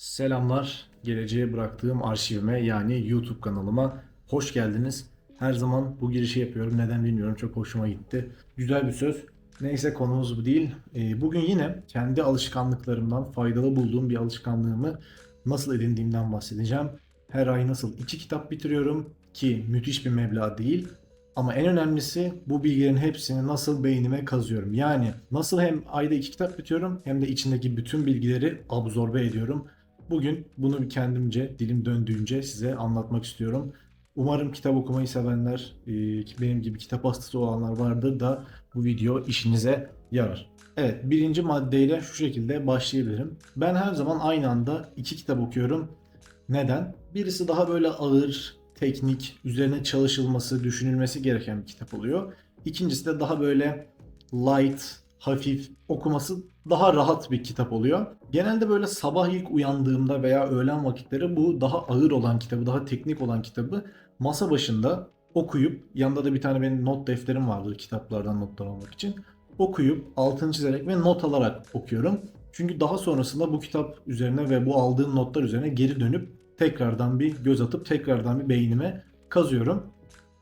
Selamlar. Geleceğe bıraktığım arşivime yani YouTube kanalıma hoş geldiniz. Her zaman bu girişi yapıyorum. Neden bilmiyorum. Çok hoşuma gitti. Güzel bir söz. Neyse konumuz bu değil. Ee, Bugün yine kendi alışkanlıklarımdan faydalı bulduğum bir alışkanlığımı nasıl edindiğimden bahsedeceğim. Her ay nasıl iki kitap bitiriyorum ki müthiş bir meblağ değil. Ama en önemlisi bu bilgilerin hepsini nasıl beynime kazıyorum. Yani nasıl hem ayda iki kitap bitiyorum hem de içindeki bütün bilgileri absorbe ediyorum. Bugün bunu bir kendimce, dilim döndüğünce size anlatmak istiyorum. Umarım kitap okumayı sevenler, e, benim gibi kitap hastası olanlar vardır da bu video işinize yarar. Evet, birinci maddeyle şu şekilde başlayabilirim. Ben her zaman aynı anda iki kitap okuyorum. Neden? Birisi daha böyle ağır, teknik, üzerine çalışılması, düşünülmesi gereken bir kitap oluyor. İkincisi de daha böyle light, hafif, okuması daha rahat bir kitap oluyor. Genelde böyle sabah ilk uyandığımda veya öğlen vakitleri bu daha ağır olan kitabı, daha teknik olan kitabı masa başında okuyup, yanında da bir tane benim not defterim vardır kitaplardan notlar almak için. Okuyup, altını çizerek ve not alarak okuyorum. Çünkü daha sonrasında bu kitap üzerine ve bu aldığım notlar üzerine geri dönüp tekrardan bir göz atıp tekrardan bir beynime kazıyorum.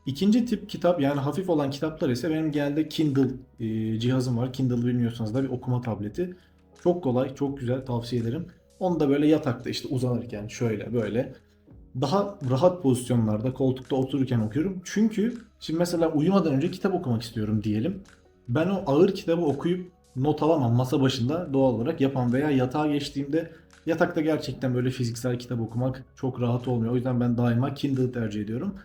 İkinci tip kitap yani hafif olan kitaplar ise benim genelde Kindle e, cihazım var. Kindle bilmiyorsanız da bir okuma tableti. Çok kolay, çok güzel tavsiye ederim. Onu da böyle yatakta işte uzanırken şöyle böyle daha rahat pozisyonlarda koltukta otururken okuyorum. Çünkü şimdi mesela uyumadan önce kitap okumak istiyorum diyelim. Ben o ağır kitabı okuyup not alamam masa başında doğal olarak yapan veya yatağa geçtiğimde yatakta gerçekten böyle fiziksel kitap okumak çok rahat olmuyor. O yüzden ben daima Kindle tercih ediyorum.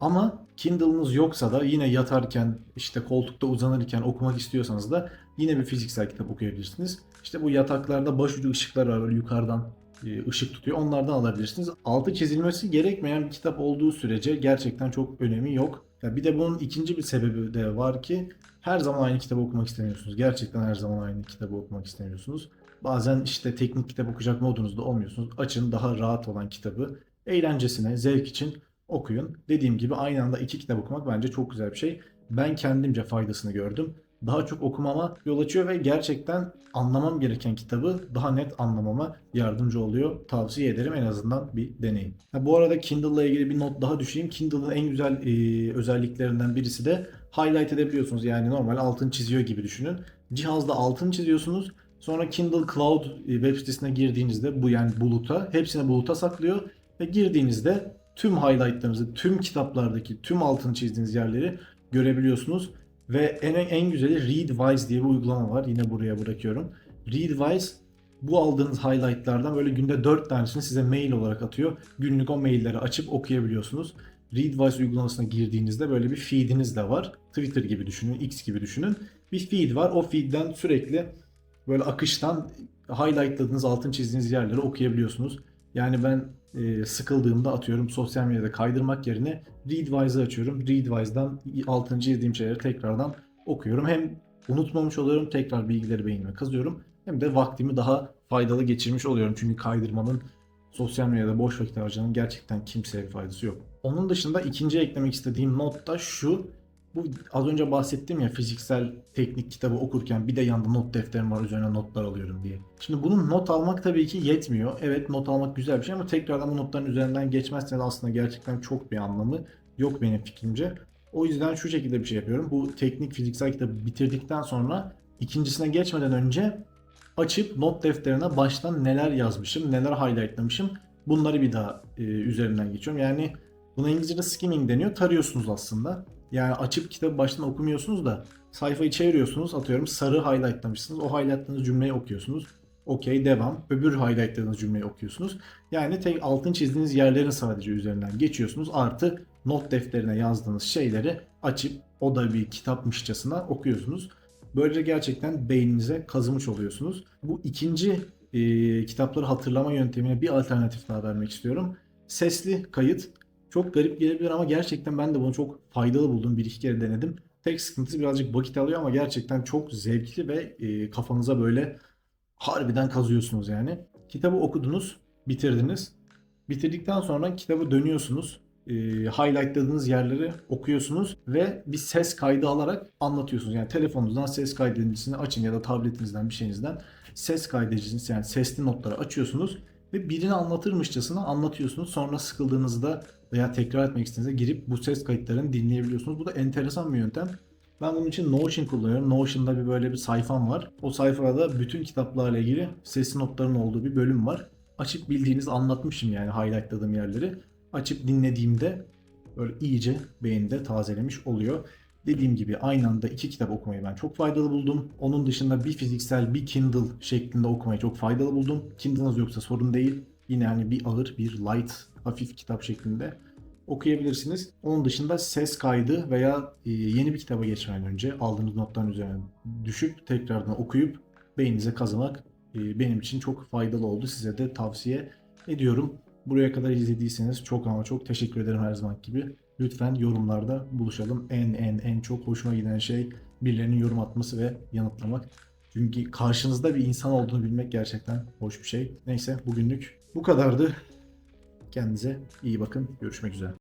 Ama Kindle'ınız yoksa da yine yatarken işte koltukta uzanırken okumak istiyorsanız da yine bir fiziksel kitap okuyabilirsiniz. İşte bu yataklarda başucu ışıklar var yukarıdan e, ışık tutuyor. Onlardan alabilirsiniz. Altı çizilmesi gerekmeyen bir kitap olduğu sürece gerçekten çok önemi yok. Ya bir de bunun ikinci bir sebebi de var ki her zaman aynı kitabı okumak istemiyorsunuz. Gerçekten her zaman aynı kitabı okumak istemiyorsunuz. Bazen işte teknik kitap okuyacak modunuzda olmuyorsunuz. Açın daha rahat olan kitabı eğlencesine, zevk için okuyun. Dediğim gibi aynı anda iki kitap okumak bence çok güzel bir şey. Ben kendimce faydasını gördüm. Daha çok okumama yol açıyor ve gerçekten anlamam gereken kitabı daha net anlamama yardımcı oluyor. Tavsiye ederim en azından bir deneyin. Ha, bu arada Kindle ile ilgili bir not daha düşeyim. Kindle'ın en güzel e, özelliklerinden birisi de highlight edebiliyorsunuz. Yani normal altın çiziyor gibi düşünün. Cihazda altın çiziyorsunuz. Sonra Kindle Cloud e, web sitesine girdiğinizde bu yani buluta hepsini buluta saklıyor ve girdiğinizde tüm highlightlarınızı, tüm kitaplardaki tüm altını çizdiğiniz yerleri görebiliyorsunuz. Ve en, en güzeli Readwise diye bir uygulama var. Yine buraya bırakıyorum. Readwise bu aldığınız highlightlardan böyle günde 4 tanesini size mail olarak atıyor. Günlük o mailleri açıp okuyabiliyorsunuz. Readwise uygulamasına girdiğinizde böyle bir feediniz de var. Twitter gibi düşünün, X gibi düşünün. Bir feed var. O feedden sürekli böyle akıştan highlightladığınız, altın çizdiğiniz yerleri okuyabiliyorsunuz. Yani ben e, sıkıldığımda atıyorum sosyal medyada kaydırmak yerine Readwise'ı açıyorum. Readwise'dan altını çizdiğim şeyleri tekrardan okuyorum. Hem unutmamış oluyorum, tekrar bilgileri beynime kazıyorum. Hem de vaktimi daha faydalı geçirmiş oluyorum. Çünkü kaydırmanın sosyal medyada boş vakit harcamanın gerçekten kimseye bir faydası yok. Onun dışında ikinci eklemek istediğim not da şu. Bu az önce bahsettim ya fiziksel teknik kitabı okurken bir de yanında not defterim var üzerine notlar alıyorum diye. Şimdi bunun not almak tabii ki yetmiyor. Evet not almak güzel bir şey ama tekrardan bu notların üzerinden geçmezseniz aslında gerçekten çok bir anlamı yok benim fikrimce. O yüzden şu şekilde bir şey yapıyorum. Bu teknik fiziksel kitabı bitirdikten sonra ikincisine geçmeden önce açıp not defterine baştan neler yazmışım, neler highlightlamışım bunları bir daha e, üzerinden geçiyorum. Yani buna İngilizce'de skimming deniyor. Tarıyorsunuz aslında. Yani açıp kitabı baştan okumuyorsunuz da sayfayı çeviriyorsunuz atıyorum sarı highlightlamışsınız. O highlightladığınız cümleyi okuyorsunuz. Okey devam. Öbür highlightladığınız cümleyi okuyorsunuz. Yani tek altın çizdiğiniz yerlerin sadece üzerinden geçiyorsunuz. Artı not defterine yazdığınız şeyleri açıp o da bir kitapmışçasına okuyorsunuz. Böylece gerçekten beyninize kazımış oluyorsunuz. Bu ikinci e, kitapları hatırlama yöntemine bir alternatif daha vermek istiyorum. Sesli kayıt. Çok garip gelebilir ama gerçekten ben de bunu çok faydalı buldum. Bir iki kere denedim. Tek sıkıntısı birazcık vakit alıyor ama gerçekten çok zevkli ve e, kafanıza böyle harbiden kazıyorsunuz yani. Kitabı okudunuz, bitirdiniz. Bitirdikten sonra kitabı dönüyorsunuz. E, highlightladığınız yerleri okuyorsunuz ve bir ses kaydı alarak anlatıyorsunuz. Yani telefonunuzdan ses kaydedicisini açın ya da tabletinizden bir şeyinizden ses kaydedicisini yani sesli notları açıyorsunuz ve birini anlatırmışçasına anlatıyorsunuz. Sonra sıkıldığınızda veya tekrar etmek istediğinizde girip bu ses kayıtlarını dinleyebiliyorsunuz. Bu da enteresan bir yöntem. Ben bunun için Notion kullanıyorum. Notion'da bir böyle bir sayfam var. O sayfada bütün kitaplarla ilgili sesli notların olduğu bir bölüm var. Açıp bildiğiniz anlatmışım yani highlightladığım yerleri. Açıp dinlediğimde böyle iyice beyinde tazelemiş oluyor. Dediğim gibi aynı anda iki kitap okumayı ben çok faydalı buldum. Onun dışında bir fiziksel bir Kindle şeklinde okumayı çok faydalı buldum. Kindle'ınız yoksa sorun değil. Yine hani bir ağır, bir light, hafif kitap şeklinde okuyabilirsiniz. Onun dışında ses kaydı veya e, yeni bir kitaba geçmeden önce aldığınız notların üzerine düşüp tekrardan okuyup beyninize kazımak e, benim için çok faydalı oldu. Size de tavsiye ediyorum. Buraya kadar izlediyseniz çok ama çok teşekkür ederim her zaman gibi. Lütfen yorumlarda buluşalım. En en en çok hoşuma giden şey birilerinin yorum atması ve yanıtlamak. Çünkü karşınızda bir insan olduğunu bilmek gerçekten hoş bir şey. Neyse bugünlük bu kadardı. Kendinize iyi bakın. Görüşmek üzere.